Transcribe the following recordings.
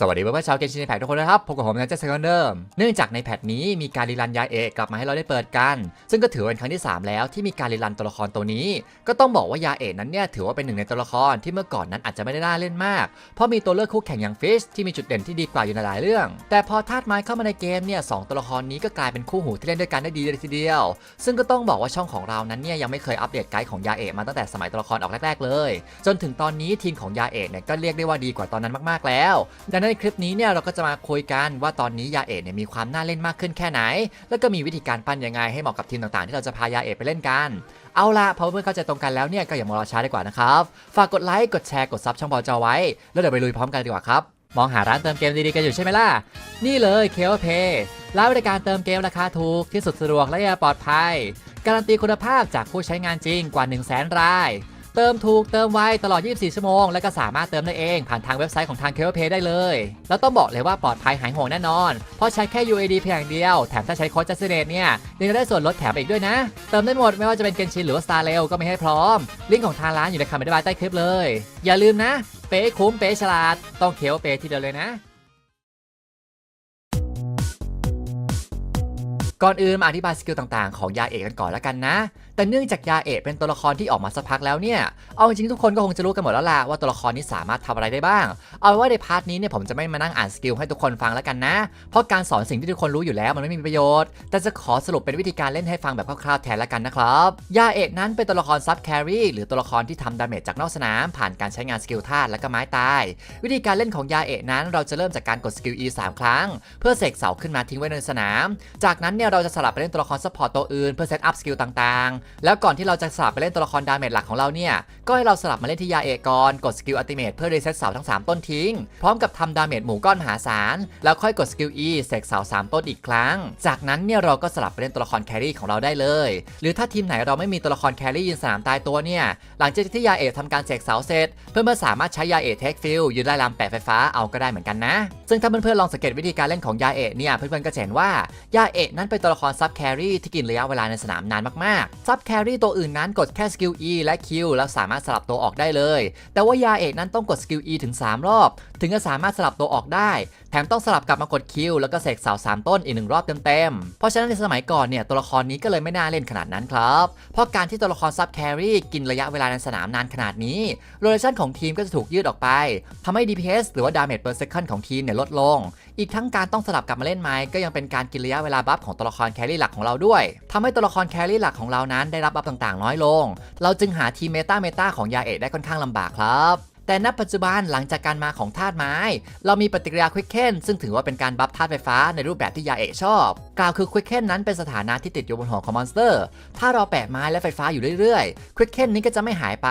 สวัสดีเพื่อนๆชาวเกมชินแพคทุกคนนะครับพบกับผมนะเจสเซนเดิมเนื่องจากในแพทนี้มีการรีรันยาเอกกลับมาให้เราได้เปิดกัน ซึ่งก็ถือเป็นครั้งที่ 3 แล้วที่มีการรีรันตัวละครตัวนี้ ก็ต้องบอกว่ายาเอกนั้นเนี่ยถือว่าเป็นหนึ่งในตัวละครที่เมื่อก่อนนั้นอาจจะไม่ได้น่าเล่นมาก เพราะมีตัวเลือกคู่แข่งอย่างฟิชที่มีจุดเด่นที่ดีกว่าอยู่ในหลายเรื่อง แต่พอธาตุไม้เข้ามาในเกมเนี่ยสองตัวละครนี้ก็กลายเป็นคู่หูที่เล่นด้วยกันได้ดีเลยทีเดียว ซึ่งก็ต้องบอกว่าช่องของเรานั้นเนี่ยยังไม่เคยอัปเดตไกด์ของยาเอกมาตั้งแต่สมัยตัวละครออกแรกๆเลย จนถึงตอนนี้ทีมของยาเอกเนี่ยก็เรียกได้ว่าดีกว่าตอนนั้นมากๆแล้วดังนั้นในคลิปนี้เนี่ยเราก็จะมาคุยกันว่าตอนนี้ยาเอกเนี่ยมีความน่าเล่นมากขึ้นแค่ไหน แล้วก็มีวิธีการปั้นยังไงให้เหมาะกับทีมต่างๆ ที่เราจะพายาเอกไปเล่นกันเอาละพอเพื่อนเข้าใจตรงกันแล้วเนี่ยก็อย่ามารอช้าดีกว่านะครับ ฝากกดไลค์กดแชร์กดซับช่องบอลจอไว้ แล้วเดี๋ยวไปลุยพร้อมกันดีกว่าครับมองหาร้านเติมเกมดีๆกันอยู่ใช่ไหมล่ะ นี่เลยเค o เพย์ร้านบริการเติมเกมราคาถูกที่สุดสะดวกและปลอดภัย การันตีคุณภาพจากผู้ใช้งานจริงกว่า 1 0 0 0 0แสนราย เติมถูกเติมไวตลอด 24 ชั่วโมง และก็สามารถเติมได้เอง ผ่านทางเว็บไซต์ของทาง k e เพย์ได้เลย แล้วต้องบอกเลยว่าปลอดภัยหายห่วงแน่นอน เพราะใช้แค่ UAD เพียงอย่างเดียว แถมถ้าใช้โค้ดจัสเนตเนี่ยยังได้ส่วนลดแถมอีกด้วยนะ เติมได้หมดไม่ว่าจะเป็นเกนชินหรือว่า Star r a i l ก็ไมีให้พร้อม ลิงก์ของทางร้านอยู่ในคำอธิบายใต้คลิปเลย อย่าลืมนะ เป๊ะคุ้มเป๊ะฉลาด ต้องเค o เพย์ทีเดียวเลยนะ ก่อนอื่นมาอธิบายสกิลต่างๆของยาเอกกันก่อนแล้วกันนะ แต่เนื่องจากยาเอกเป็นตัวละครที่ออกมาสักพักแล้วเนี่ย เอาจริงๆทุกคนก็คงจะรู้กันหมดแล้วล่ะว่าตัวละครนี้สามารถทำอะไรได้บ้าง เอาเป็นว่าในพาร์ทนี้เนี่ยผมจะไม่มานั่งอ่านสกิลให้ทุกคนฟังแล้วกันนะ เพราะการสอนสิ่งที่ทุกคนรู้อยู่แล้วมันไม่มีประโยชน์ แต่จะขอสรุปเป็นวิธีการเล่นให้ฟังแบบคร่าวๆแทนแล้วกันนะครับ ยาเอกนั้นเป็นตัวละครซับแครีหรือตัวละครที่ทำดาเมจจากนอกสนาม ผ่านการใช้งานสกิลธาตุและก็ไม้ตาย วิธีการเล่นของยาเอกนั้นเราจะเริ่มจากการกดสกิล E 3 ครั้ง เพื่อเสกเสาขึ้นมาทิ้งไว้ในสนาม จากนั้นเนี่ยเราจะสลับไปเล่นตัวละครซัพพอร์ตตัวอื่นเพื่อเซตอัพสกิลต่างๆ แล้วก่อนที่เราจะสลับไปเล่นตัวละครดาเมจหลักของเราเนี่ย ก็ให้เราสลับมาเล่นที่ยาเอกก่อน กดสกิลอัลติเมทเพื่อรีเซ็ตเสาทั้ง 3 ต้นทิ้ง พร้อมกับทำดาเมจหมู่ก้อนมหาศาล แล้วค่อยกดสกิล E เสกเสา3 ต้นอีกครั้ง จากนั้นเนี่ยเราก็สลับไปเล่นตัวละครแครี่ของเราได้เลย หรือถ้าทีมไหนเราไม่มีตัวละครแครี่ยืนสนามตายตัวเนี่ย หลังจากที่ยาเอกทำการเสกเสาเสร็จ เพื่อนๆสามารถใช้ยาเอกเทคฟิลยืนไล่ลำแปะไฟฟ้าเอาก็ได้เหมือนกันนะ ซึ่งถ้าเพื่อนๆลองสังเกตวิธีการเล่นของยาเอกเนี่ยเพื่อนๆก็จะเห็นว่ายาเอกนั้นเป็นตัวละครซับแครี่ที่กินระยะเวลาในสนามนานมากๆ ซับแครี่ตัวอื่นนั้นกดแค่สกิล E และ Q แล้วสามารถสลับตัวออกได้เลย แต่ว่ายาเอกนั้นต้องกดสกิล E ถึง 3 รอบ ถึงจะสามารถสลับตัวออกได้ แถมต้องสลับกลับมากด Q แล้วก็เสกเสา3ต้นอีกหนึ่งรอบเต็มๆ เพราะฉะนั้นในสมัยก่อนเนี่ยตัวละครนี้ก็เลยไม่น่าเล่นขนาดนั้นครับ เพราะการที่ตัวละครซับแครี่กินระยะเวลาในสนามนานขนาดนี้โรเลชั่นของทีมก็จะถูกยืดออกไปทำให้ DPS หรือว่า Damage per second ของทีมเนี่ยลดลง อีกทั้งการต้องสลับกลับมาเล่นไม้ก็ยังเป็นการกินระยะเวลาบัฟของตัวละครแครี่หลักของเราด้วยทำให้ตัวละครแครี่หลักของเรานั้นได้รับบัฟต่างๆ น้อยลง เราจึงหาทีมเมตาเมตาของยาเอกได้ค่อนข้างลำบากครับ แต่ณปัจจุบันหลังจากการมาของธาตุไม้ เรามีปฏิกิริยาควิกเคนซึ่งถือว่าเป็นการบัฟธาตุไฟฟ้าในรูปแบบที่ยาเอกชอบ กล่าวคือควิกเคนนั้นเป็นสถานะที่ติดอยู่บนหัวของมอนสเตอร์ ถ้าเราแปะไม้และไฟฟ้าอยู่เรื่อยๆควิกเคนนี้ก็จะไม่หายไป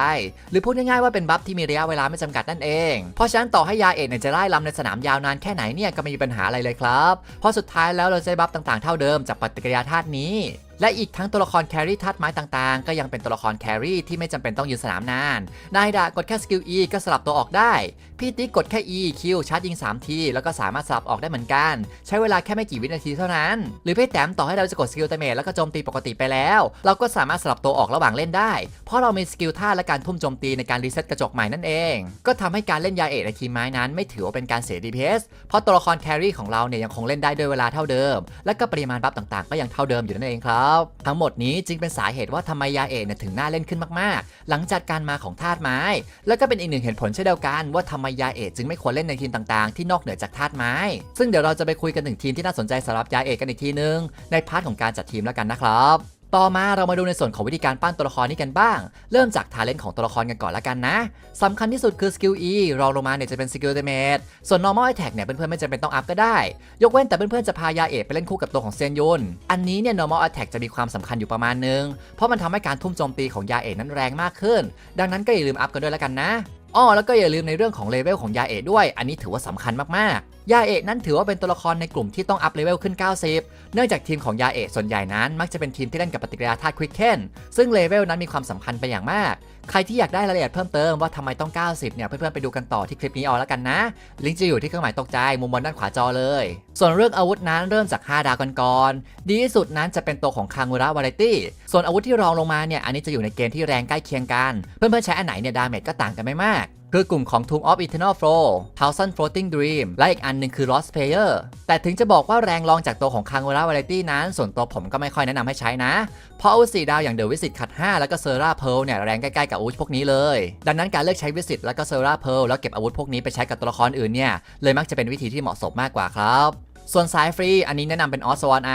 หรือพูดง่ายๆว่าเป็นบัฟที่มีระยะเวลาไม่จำกัดนั่นเอง เพราะฉะนั้นต่อให้ยาเอกเนี่ยจะไล่ลำในสนามยาวนานแค่ไหนเนี่ยก็ไม่มีปัญหาอะไรเลยครับ เพราะสุดท้ายแล้วเราจะบัฟต่างๆเท่าเดิมจากปฏิกิริยาธาตุนี้ และอีกทั้งตัวละครแครี่ธาตุไม้ต่างๆ ก็ยังเป็นตัวละครแครี่ที่ไม่จำเป็นต้องยืนสนามนาน นายดากดแค่สกิล E ก็สลับตัวออกได้ พี่ติ๊กกดแค่ E คิวชาร์จยิง 3 ที แล้วก็สามารถสลับออกได้เหมือนกัน ใช้เวลาแค่ไม่กี่วินาทีเท่านั้น หรือพี่แต้มต่อให้เราจะกดสกิลเตเมทแล้วก็โจมตีปกติไปแล้ว เราก็สามารถสลับตัวออกระหว่างเล่นได้ เพราะเรามีสกิลท่าและการทุ่มโจมตีในการรีเซ็ตกระจกใหม่นั่นเอง ก็ทำให้การเล่นยาเอกในทีไม้นั้น ไม่ถือว่าเป็นการเสีย DPS เพราะตัวละครแครี่ของเราเนี่ยยังคงเล่นได้ด้วยเวลาเท่าเดิม และก็ปริมาณบัฟต่างๆ ก็ยังเท่าเดิมอยู่นั่นเองครับทั้งหมดนี้จึงเป็นสาเหตุว่าทำไมยาเอกเนี่ยถึงน่าเล่นขึ้นมากๆ หลังจากการมาของธาตุไม้ แล้วก็เป็นอีกหนึ่งเหตุผลเช่นเดียวกันว่าทำไมยาเอกจึงไม่ควรเล่นในทีมต่างๆ ที่นอกเหนือจากธาตุไม้ ซึ่งเดี๋ยวเราจะไปคุยกันถึงทีมที่น่าสนใจสำหรับยาเอกกันอีกทีนึงในพาร์ทของการจัดทีมแล้วกันนะครับ ต่อมาเรามาดูในส่วนของวิธีการปั้นตัวละครนี้กันบ้าง เริ่มจากทาเลนต์ของตัวละครกันก่อนละกันนะสำคัญที่สุดคือสกิล E รองลงมาเนี่ยจะเป็นสกิลเดเมจส่วน normal attack เนี่ยเพื่อนๆไม่จำเป็นต้องอัพก็ได้ ยกเว้นแต่เพื่อนๆจะพายาเอกไปเล่นคู่กับตัวของเซียนยุนอันนี้เนี่ย normal attack จะมีความสำคัญอยู่ประมาณนึง เพราะมันทำให้การทุ่มโจมตีของยาเอกนั้นแรงมากขึ้น ดังนั้นก็อย่าลืมอัพกันด้วยละกันนะ อ้อแล้วก็อย่าลืมในเรื่องของเลเวลของยาเอกด้วย อันนี้ถือว่าสำคัญมากๆ ยาเอกนั้นถือว่าเป็นตัวละครในกลุ่มที่ต้องอัพเลเวลขึ้น 90 เนื่องจากทีมของยาเอกส่วนใหญ่นั้น มักจะเป็นทีมที่เล่นกับปฏิกิริยาธาตุควิกเคนซึ่งเลเวลนั้นมีความสำคัญไปอย่างมาก ใครที่อยากได้รายละเอียดเพิ่มเติมว่าทำไมต้อง 90 เนี่ยเพื่อนๆไปดูกันต่อที่คลิปนี้เอาแล้วกันนะ ลิงก์จะอยู่ที่เครื่องหมายตกใจมุมบนด้านขวาจอเลย ส่วนเรื่องอาวุธนั้นเริ่มจาก 5 ดาวก่อนๆดีที่สุดนั้นจะเป็นตัวของคางูระวาไรตี้ส่วนอาวุธที่รองลงมาเนี่ยอันนี้จะอยู่ในเกณฑ์ที่แรงใกล้เคียงกัน เพื่อนๆใช้อันไหนเนี่ยดาเมจก็ต่างกันไม่มาก คือกลุ่มของ Tomb of Eternal Flow Thousand Floating Dream และอีกอันหนึ่งคือ Lost Player แต่ถึงจะบอกว่าแรงรองจากตัวของ Kangura Variety นั้น ส่วนตัวผมก็ไม่ค่อยแนะนำให้ใช้นะ เพราะอาวุธ4ดาวอย่าง The Visit ขัด 5 แล้วก็ s e r a Pearl เนี่ยแรงใกล้ๆกับอาวุธพวกนี้เลย ดังนั้นการเลือกใช้ Visit แล้วก็ s e r a Pearl แล้วเก็บอาวุธพวกนี้ไปใช้กับตัวละครอื่นเนี่ยเลยมักจะเป็นวิธีที่เหมาะสมมากกว่าครับ ส่วนสายฟรีอันนี้แนะนำเป็นออสวอนไอ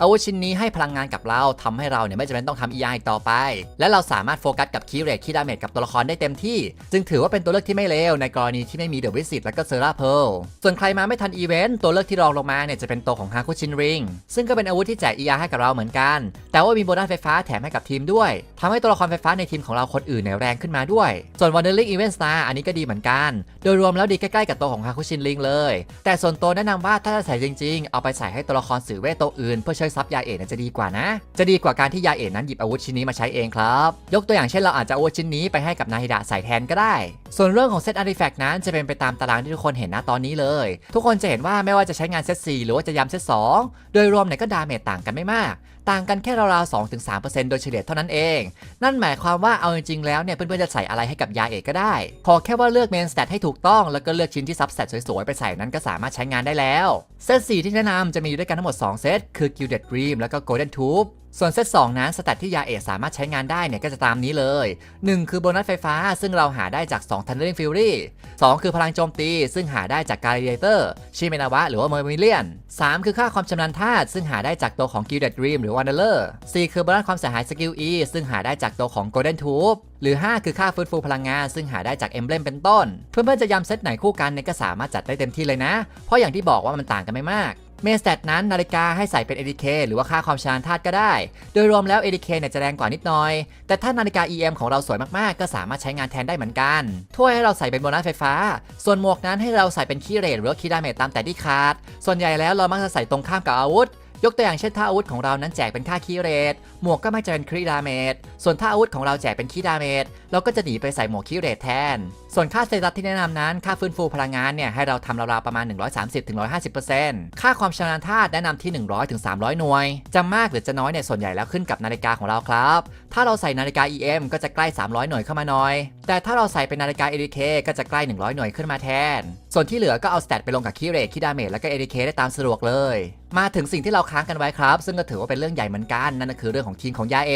อาวุธชิ้นนี้ให้พลังงานกับเราทำให้เราเนี่ยไม่จำเป็นต้องทำ EI อีกต่อไป และเราสามารถโฟกัสกับคีย์เรทคีย์ดาเมจกับตัวละครได้เต็มที่ จึงถือว่าเป็นตัวเลือกที่ไม่เลวในกรณีที่ไม่มีเดอะวิสิตและก็เซราเพลส่วนใครมาไม่ทันอีเวนต์ตัวเลือกที่รองลงมาเนี่ยจะเป็นตัวของฮาคุชินริงซึ่งก็เป็นอาวุธที่แจก EI ให้กับเราเหมือนกัน แต่ว่ามีโบนัสไฟฟ้าแถมให้กับทีมด้วยทำให้ตัวละครไฟฟ้าในทีมของเราคนอื่นเนี่ยแรงขึ้นมาด้วย ส่วน Wandering Event Star อันนี้ก็ดีเหมือนกัน โดยรวมแล้วดีใกล้ๆกับตัวของฮาคุชินริงเลย แต่ส่วนตัวแนะนำว่าถ้าจะใส่จริง ๆ เอาไปใส่ให้ตัวละครสื่อเวทตัวอื่น เพื่อช่วยซับยาเอกนั้นจะดีกว่านะ จะดีกว่าการที่ยาเอกนั้นหยิบอาวุธชิ้นนี้มาใช้เองครับ ยกตัวอย่างเช่นเราอาจจะเอาวุธชิ้นนี้ไปให้กับนาฮิดะใส่แทนก็ได้ ส่วนเรื่องของเซตอาร์ติแฟกต์นั้นจะเป็นไปตามตารางที่ทุกคนเห็นนะตอนนี้เลย ทุกคนจะเห็นว่าไม่ว่าจะใช้งานเซต4หรือว่าจะย้ำเซต2โดยรวมเนี่ยก็ดาเมจต่างกันไม่มาก ต่างกันแค่ราวๆ2-3%โดยเฉลี่ยเท่านั้นเอง นั่นหมายความว่าเอาจริงๆแล้วเนี่ยเพื่อนๆจะใส่อะไรให้กับยาเอกก็ได้ ขอแค่ว่าเลือกเมนสเตตให้ถูกต้อง แล้วก็เลือกชิ้นที่ซับสเตตสวยๆ ไปใส่นั้นก็สามารถใช้งานได้แล้ว เซตสีที่แนะนำจะมีอยู่ด้วยกันทั้งหมด 2 เซตคือ Gilded Dream แล้วก็ Golden Tube ส่วนเซต2นั้นสเตตที่ยาเอกสามารถใช้งานได้เนี่ยก็จะตามนี้เลย 1 คือโบนัสไฟฟ้าซึ่งเราหาได้จาก 2 Thundering Fury 2 คือพลังโจมตี ซึ่งหาได้จากการ a เ a อร์ชิเมนาวะหรือว่าเมอร์มิเลียน 3 คือค่าความชำนาญธาตุซึ่งหาได้จากตัวของ Gilded Dream หรือ Wanderer 4 คือโบนัสความเสียหายสกิล E ซึ่งหาได้จากตัวของ Golden Tube หรือ 5 คือค่าฟื้นฟูพลังงาน ซึ่งหาได้จาก Emblem เป็นต้น เพื่อนๆจะยำเซตไหนคู่กันเนี่ยก็สามารถจัดได้เต็มที่เลยนะ เพราะอย่างที่บอกว่ามันต่างกันไม่มาก เมสแตทนั้นนาฬิกาให้ใส่เป็น ADK หรือว่าค่าความชาญธาตุก็ได้ โดยรวมแล้ว ADK เนี่ยจะแรงกว่านิดหน่อย แต่ถ้านาฬิกา EM ของเราสวยมากๆ ก็สามารถใช้งานแทนได้เหมือนกัน ถ้วยให้เราใส่เป็นโบนัสไฟฟ้า ส่วนหมวกนั้นให้เราใส่เป็นคีย์เรทหรือว่าคีย์ดาเมจตามแต่ที่คาด ส่วนใหญ่แล้วเรามักจะใส่ตรงข้ามกับอาวุธยกตัวอย่างเช่นถ้าอาวุธของเรานั้นแจกเป็นค่าคีย์เรทหมวกก็ไม่จะเป็นคีดาเมจส่วนถ้าอาวุธของเราแจกเป็นคีย์ดาเมจเราก็จะหนีไปใส่หมวกคีย์เรทแทน ส่วนค่าเตตัสที่แนะนำนั้น ค่าฟื้นฟูพลังงานเนี่ยให้เราทำราวๆประมาณ 130-150%ค่าความชำนาญธาตุแนะนำที่ 100-300 หน่วย จะมากหรือจะน้อยเนี่ยส่วนใหญ่แล้วขึ้นกับนาฬิกาของเราครับ ถ้าเราใส่นาฬิกา EM ก็จะใกล้ 300 หน่วยเข้ามาหน่อย แต่ถ้าเราใส่เป็นนาฬิกา ADK ก็จะใกล้ 100 หน่วยขึ้นมาแทน ส่วนที่เหลือก็เอาสเตตไปลงกับคีย์เรทคีย์ดาเมจแล้วก็ ADK ได้ตามสะดวกเลย มาถึงสิ่งที่เราค้างกันไว้ครับ ซึ่งก็ถือว่าเป็นเรื่องใหญ่เหมือนกันนั่นก็คือเรื่องของทีมของยาเอ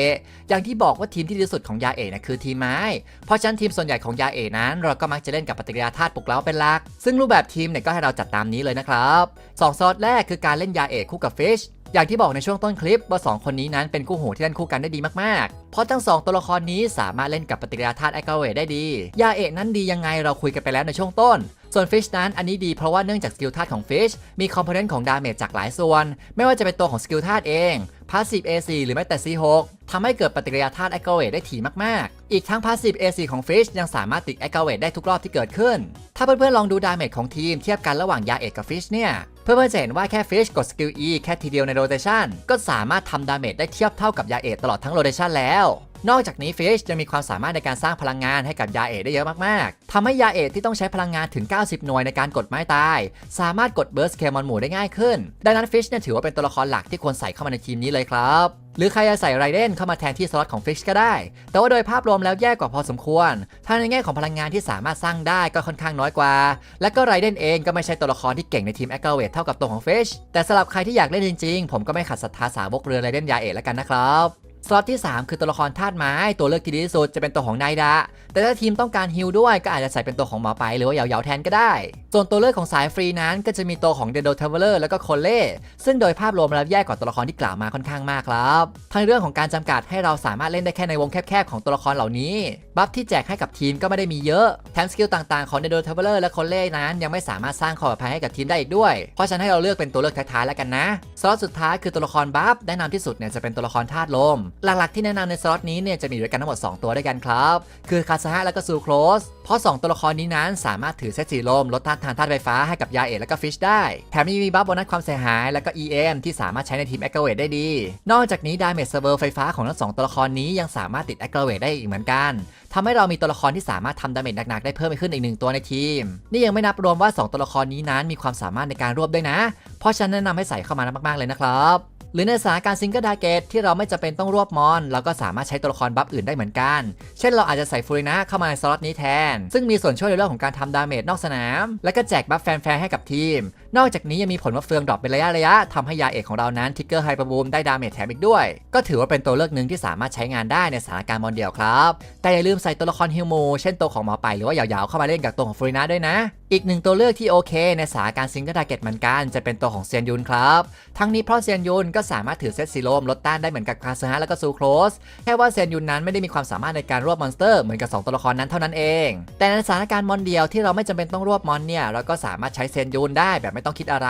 อย่างที่บอกว่าทีมที่ดีสุดของยาเอนะคือทีมไม้เพราะฉะนั้นทีมส่วนใหญ่ของยาเอนั้นเราก็มักจะเล่นกับปฏิกิริยาธาตุปลุกเร้าเป็นหลัก ซึ่งรูปแบบทีมเนี่ยก็ให้เราจัดตามนี้เลยนะครับสองซอสแรกคือการเล่นยาเอะคู่กับฟิชอย่างที่บอกในช่วงต้นคลิปว่า 2 คนนี้นั้นเป็นคู่หูที่เล่นคู่กันได้ดีมากๆ เพราะทั้ง 2 ตัวละครนี้สามารถเล่นกับปฏิกิริยาธาตุไอเกเวได้ดี ยาเอกนั้นดียังไงเราคุยกันไปแล้วในช่วงต้น ส่วนฟิชนั้นอันนี้ดีเพราะว่าเนื่องจากสกิลธาตุของฟิชมีคอมโพเนนต์ของดาเมจจากหลายส่วน ไม่ว่าจะเป็นตัวของสกิลธาตุเองพาสซีฟ AC หรือแม้แต่ C6 ทำให้เกิดปฏิกิริยาธาตุไอเกเวตได้ถี่มากๆ อีกทั้งพาสซีฟเอซีของฟิชยังสามารถติดไอเกเวตได้ทุกรอบที่เกิดขึ้น ถ้าเพื่อนๆลองดูดาเมจของทีมเทียบกันระหว่างยาเอกกับฟิชเนี่ยเพื่อนๆจะเห็นว่าแค่ฟิชกดสกิล E แค่ทีเดียวในโรเตชันก็สามารถทำดาเมจได้เทียบเท่ากับยาเอกตลอดทั้งโรเตชันแล้ว นอกจากนี้ฟิชยังมีความสามารถในการสร้างพลังงานให้กับยาเอกได้เยอะมากๆทำให้ยาเอกที่ต้องใช้พลังงานถึง 90 หน่วยในการกดไม้ตาย สามารถกดเบิร์สเคมอนหมู่ได้ง่ายขึ้น ดังนั้นฟิชเนี่ยถือว่าเป็นตัวละครหลักที่ควรใส่เข้ามาในทีมนี้เลยครับหรือใครจะใส่ไรเดนเข้ามาแทนที่สล็อตของฟิชก็ได้ แต่ว่าโดยภาพรวมแล้วแย่กว่าพอสมควร ถ้าในแง่ของพลังงานที่สามารถสร้างได้ก็ค่อนข้างน้อยกว่า และก็ไรเดนเองก็ไม่ใช่ตัวละครที่เก่งในทีมแอคเกเวทเท่ากับตัวของฟิช แต่สำหรับใครที่อยากเล่นจริงๆ ผมก็ไม่ขัดศรัทธาสาวกเรือไรเดนยาเอะแล้วกันนะครับ สล็อตที่ 3 คือตัวละครธาตุไม้ตัวเลือกที่ดีที่สุดจะเป็นตัวของนายดะแต่ถ้าทีมต้องการฮิลด้วยก็อาจจะใส่เป็นตัวของหมอไปหรือว่าเหยาๆแทนก็ได้ ส่วนตัวเลือกของสายฟรีนั้นก็จะมีตัวของเดโดเทเวลเลอร์แล้วก็โคเล่ซึ่งโดยภาพรวมแล้วแย่กว่าตัวละครที่กล่าวมาค่อนข้างมากครับทั้งเรื่องของการจำกัดให้เราสามารถเล่นได้แค่ในวงแคบๆของตัวละครเหล่านี้ บัฟที่แจกให้กับทีมก็ไม่ได้มีเยอะแถมสกิลต่างๆของเดโดเทเวลเลอร์และโคเล่นั้นยังไม่สามารถสร้างความปลอดภัยให้กับทีมได้อีกด้วย เพราะฉะนั้นให้เราเลือกเป็นตัวเลือกท้ายๆแล้วกันนะสล็อตสุดท้ายคือตัวละครบัฟแนะนำที่สุดเนี่ยจะเป็นตัวละครธาตุลมหลักๆที่แนะนำในสล็อตนี้เนี่ยจะมีด้วยกันทั้งหมด 2 ตัวด้วยกันครับ คือคาซาฮะและก็ซูโครส เพราะ 2 ตัวละครนี้นั้นสามารถถือเซตสีลมลดต้านทานธาตุไฟฟ้าให้กับยาเอกและก็ฟิชได้ แถมยังมีบัฟโบนัสความเสียหายและก็ EM ที่สามารถใช้ในทีมแอคเกเวทได้ดี นอกจากนี้ดาเมจเซเวอร์ไฟฟ้าของทั้งสองตัวละครนี้ยังสามารถติดแอคเกเวทได้อีกเหมือนกันทำให้เรามีตัวละครที่สามารถทำดาเมจหนักๆได้เพิ่มขึ้นอีกหนึ่งตัวในทีม นี่ยังไม่นับรวมว่า 2 ตัวละครนี้นั้นมีความสามารถในการรวบด้วยนะ เพราะฉันแนะนำให้ใส่เข้ามามากๆเลยนะครับ หรือในสถานการณ์ซิงเกิลทาเกตที่เราไม่จำเป็นต้องรวบมอน เราก็สามารถใช้ตัวละครบัฟอื่นได้เหมือนกัน เช่นเราอาจจะใส่ฟูรินะเข้ามาในสล็อตนี้แทน ซึ่งมีส่วนช่วยในเรื่องของการทำดาเมจนอกสนาม และก็แจกบัฟแฟนๆให้กับทีม นอกจากนี้ยังมีผลมาเฟืองดรอปเป็นระยะระยะทำให้ยาเอกของเรานั้นทิกเกอร์ไฮป r บูมได้ดาเมจแถมอีกด้วย ก็ถือว่าเป็นตัวเลือกหนึ่งที่สามารถใช้งานได้ในสถานการณ์มอนเดียวครับ แต่อย่าลืมใส่ตัวละครฮิวโมเช่นตัวของหมอไปหรือว่ายาวๆเข้ามาเล่นกับตัวของฟูรินะด้วยนะ อีกหนึ่งตัวเลือกที่โอเค ในสาการซิงเกิลทาร์เก็ตเหมือนกัน จะเป็นตัวของเซียนยุนครับ ทั้งนี้เพราะเซียนยุนก็สามารถถือเซตซีโรมลดต้านได้เหมือนกับคาซูฮะแล้วก็ซูโครสแค่ว่าเซียนยุนนั้นไม่ได้มีความสามารถในการรวบมอนสเตอร์เหมือนกับ 2 ตัวละครนั้นเท่านั้นเอง แต่ในสถานการณ์มอนเดียวที่เราไม่จำเป็นต้องรวบมอนเนี่ยเราก็สามารถใช้เซียนยุนได้แบบไม่ต้องคิดอะไร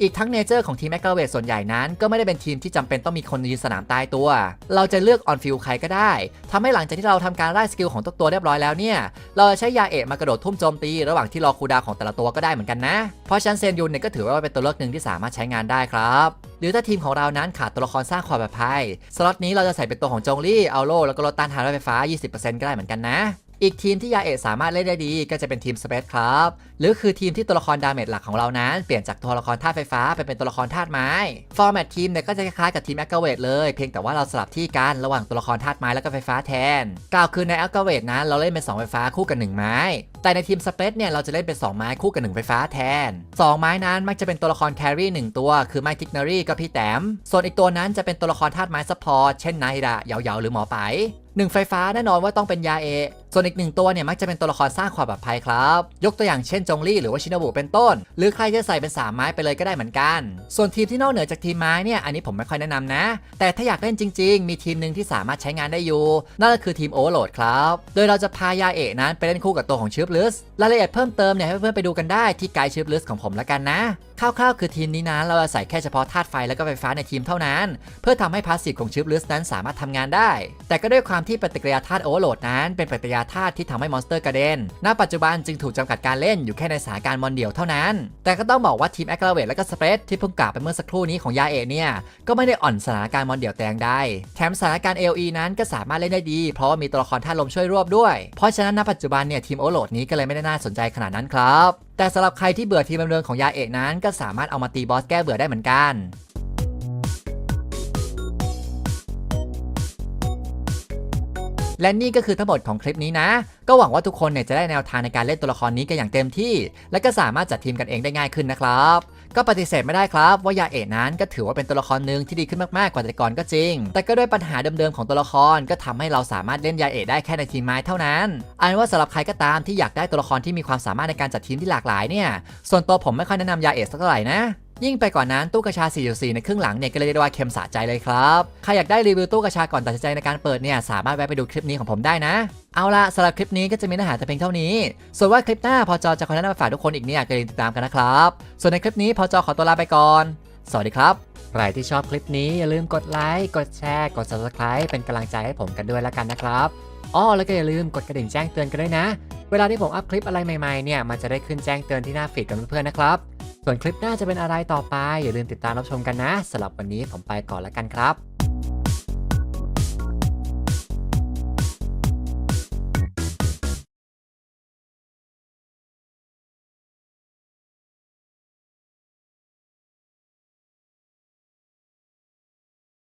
อีกทั้งเนเจอร์ของทีมแมกกาเวตส่วนใหญ่นั้น ก็ไม่ได้เป็นทีมที่จำเป็นต้องมีคนยืนสนามตายตัว เราจะเลือกออนฟิลใครก็ได้ทำให้หลังจากที่เราทำการไล่สกิลของตัวตัวเรียบร้อยแล้วเนี่ย เราจะใช้ยาเอะมากระโดดทุ่มโจมตี ระหว่างที่รอคูดาของแต่ละตัวก็ได้เหมือนกันนะ เพราะฉะนันเซนยุนเนี่ยก็ถือว่าเป็นตัวเลือกหนึ่งที่สามารถใช้งานได้ครับหรือถ้าทีมของเรานั้นขาดตัวละครสร้างความปลอดภัยสล็อตนี้เราจะใส่เป็นตัวของจงลี่เอาโลแล้วก็ลดต้านทานรถไฟฟ้า 20%ก็ได้เหมือนกันนะ อีกทีมที่ยาเอะสามารถเล่นได้ดีก็จะเป็นทีมสเปซครับ หรือคือทีมที่ตัวละครดาเมจหลักของเรานั้น เปลี่ยนจากตัวละครธาตุไฟฟ้าไปเป็นตัวละครธาตุไม้ ฟอร์แมตทีมเนี่ยก็จะคล้ายๆกับทีมแอคเกเวตเลยเพียงแต่ว่าเราสลับที่กันระหว่างตัวละครธาตุไม้แล้วก็ไฟฟ้าแทนกล่าวคือในแอคเกเวตนั้นเราเล่นเป็น2ไฟฟ้าคู่กับ1ไม้ แต่ในทีมสเปซเนี่ยเราจะเล่นเป็น2ไม้คู่กับ1ไฟฟ้าแทน 2 ไม้นั้นมักจะเป็นตัวละครแครี่หนึ่งตัว คือไมทิกนารีกับพี่แต้มส่วนอีกตัวนั้นจะเป็นตัวละครธาตุไม้ซัพพอร์ตเช่นไนดะเหยาหรือหมอไปหนึ่งไฟฟ้าแน่นอนว่าต้องเป็นยาเอะ ส่วนอีกหนึ่งตัวเนี่ยมักจะเป็นตัวละครสร้างความปลอดภัยครับ ยกตัวอย่างเช่นจงลี่หรือว่าชินบุเป็นต้น หรือใครจะใส่เป็น3ไม้ไปเลยก็ได้เหมือนกัน ส่วนทีมที่นอกเหนือจากทีมไม้เนี่ยอันนี้ผมไม่ค่อยแนะนำนะ แต่ถ้าอยากเล่นจริง ๆ มีทีมหนึ่งที่สามารถใช้งานได้อยู่ นั่นก็คือทีมโอเวอร์โหลดครับ โดยเราจะพายาเอะนั้นไปเล่นคู่กับตัวของชิปลิสรายละเอียดเพิ่มเติมเนี่ยให้เพื่อนๆไปดูกันได้ที่ไกด์ชิปลิสของผมแล้วกันนะคร่าวๆคือทีมนี้นะเราจะใส่แค่เฉพาะธาตุไฟแล้วก็ไฟฟ้าในทีมเท่านั้น เพื่อทำให้พาสซีฟของชิปลิสนั้นสามารถทำงานได้ แต่ก็ด้วยความที่ปฏิกิริยาธาตุโอเวอร์โหลดนั้นเป็นปฏิกิริยาธาตุที่ทำให้มอนสเตอร์กระเด็น ณ ปัจจุบันจึงถูกจำกัดการเล่นอยู่แค่ในสถานการณ์มอนเดียวเท่านั้น แต่ก็ต้องบอกว่าทีมแอคเ l เวตและก็สเปซที่เพิ่งกล่าวไปเมื่อสักครู่นี้ของยาเอเนี่ย ก็ไม่ได้อ่อนสถานการณ์มอนเดียวแต่งใดแถมสถานการณ์ LE นั้นก็สามารถเล่นได้ดี เพราะว่ามีตัวละครธาลมช่วยรวบด้วย เพราะฉะนั้นณปัจจุบันเนี่ยทีมโอเวอร์โหลดนี้ก็เลยไม่ได้น่าสนใจขนาดนั้นครับแต่สำหรับใครที่เบื่อทีมเดิมๆของยาเอะนั้น ก็สามารถเอามาตีบอสแก้เบื่อได้เหมือนกัน และนี่ก็คือทั้งหมดของคลิปนี้นะ ก็หวังว่าทุกคนเนี่ยจะได้แนวทางในการเล่นตัวละครนี้กันอย่างเต็มที่ และก็สามารถจัดทีมกันเองได้ง่ายขึ้นนะครับ ก็ปฏิเสธไม่ได้ครับว่ายาเอะนั้นก็ถือว่าเป็นตัวละครหนึ่งที่ดีขึ้นมากๆกว่าแต่ก่อนก็จริง แต่ก็ด้วยปัญหาเดิมๆของตัวละครก็ทำให้เราสามารถเล่นยาเอะได้แค่ในทีมไม้เท่านั้นอันว่าสำหรับใครก็ตามที่อยากได้ตัวละครที่มีความสามารถในการจัดทีมที่หลากหลายเนี่ยส่วนตัวผมไม่ค่อยแนะนำยาเอะสักเท่าไหร่นะ ยิ่งไปกว่านนั้นตู้กระชา 4.4 ในครึ่งหลังเนี่ยก็เลยเรียกว่าเค็มสะใจเลยครับ ใครอยากได้รีวิวตู้กระชาก่อนตัดสินใจในการเปิดเนี่ยสามารถแวะไปดูคลิปนี้ของผมได้นะ เอาละสำหรับคลิปนี้ก็จะมีเนื้อหาแต่เพียงเท่านี้ ส่วนว่าคลิปหน้าพอจอจะคอยแนะนำมาฝากทุกคนอีกเนี่ยก็อย่าลืมติดตามกันนะครับ ส่วนในคลิปนี้พอจอขอตัวลาไปก่อน สวัสดีครับใครที่ชอบคลิปนี้อย่าลืมกดไลค์กดแชร์กด subscribe เป็นกำลังใจให้ผมกันด้วยแล้วกันนะครับอ้อแล้วก็อย่าลืมกดกระดิ่งแจ้งเตือนกันด้วยนะ เวลาที่ผมอัพคลิปอะไรใหม่ๆเนี่ยมันจะได้ขึ้นแจ้งเตือนที่หน้าฟีดกับเพื่อนๆนะครับ ส่วนคลิปหน้าจะเป็นอะไรต่อไป อย่าลืมติดตามรับชมกันนะสำหรับวันนี้ผมไปก่อนแล้วกันครับ